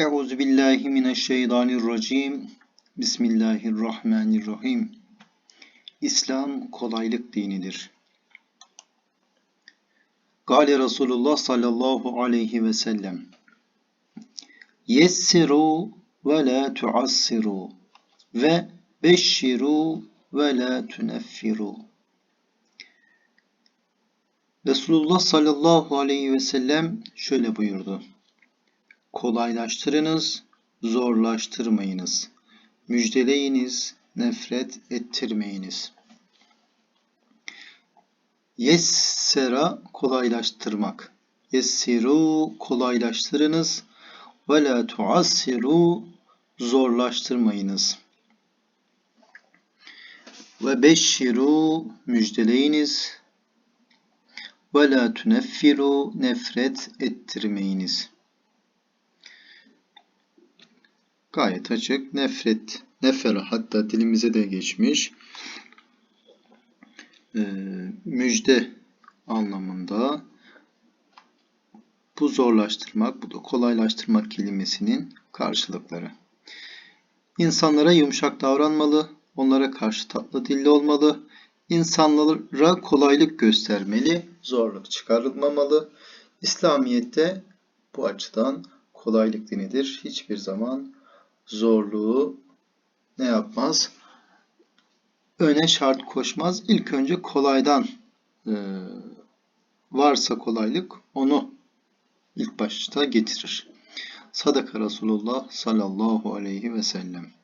Euzu billahi mineşşeytanirracim. Bismillahirrahmanirrahim. İslam kolaylık dinidir. Gale Resulullah sallallahu aleyhi ve sellem. Yessiru ve la tuassiru ve beşşiru ve la tuneffiru. Resulullah sallallahu aleyhi ve sellem şöyle buyurdu. Kolaylaştırınız, zorlaştırmayınız. Müjdeleyiniz, nefret ettirmeyiniz. Yessera kolaylaştırmak. Yessiru kolaylaştırınız. Ve la tuassiru zorlaştırmayınız. Ve beşşiru müjdeleyiniz. Ve la tuneffiru nefret ettirmeyiniz. Gayet açık. Nefret, nefera hatta dilimize de geçmiş. Ee, müjde anlamında bu zorlaştırmak, bu da kolaylaştırmak kelimesinin karşılıkları. İnsanlara yumuşak davranmalı, onlara karşı tatlı dilli olmalı, insanlara kolaylık göstermeli, zorluk çıkarılmamalı. İslamiyet'te bu açıdan kolaylık dinidir. Hiçbir zaman zorluğu ne yapmaz? Öne şart koşmaz. İlk önce kolaydan e, varsa kolaylık onu ilk başta getirir. Sadaka Resulullah sallallahu aleyhi ve sellem.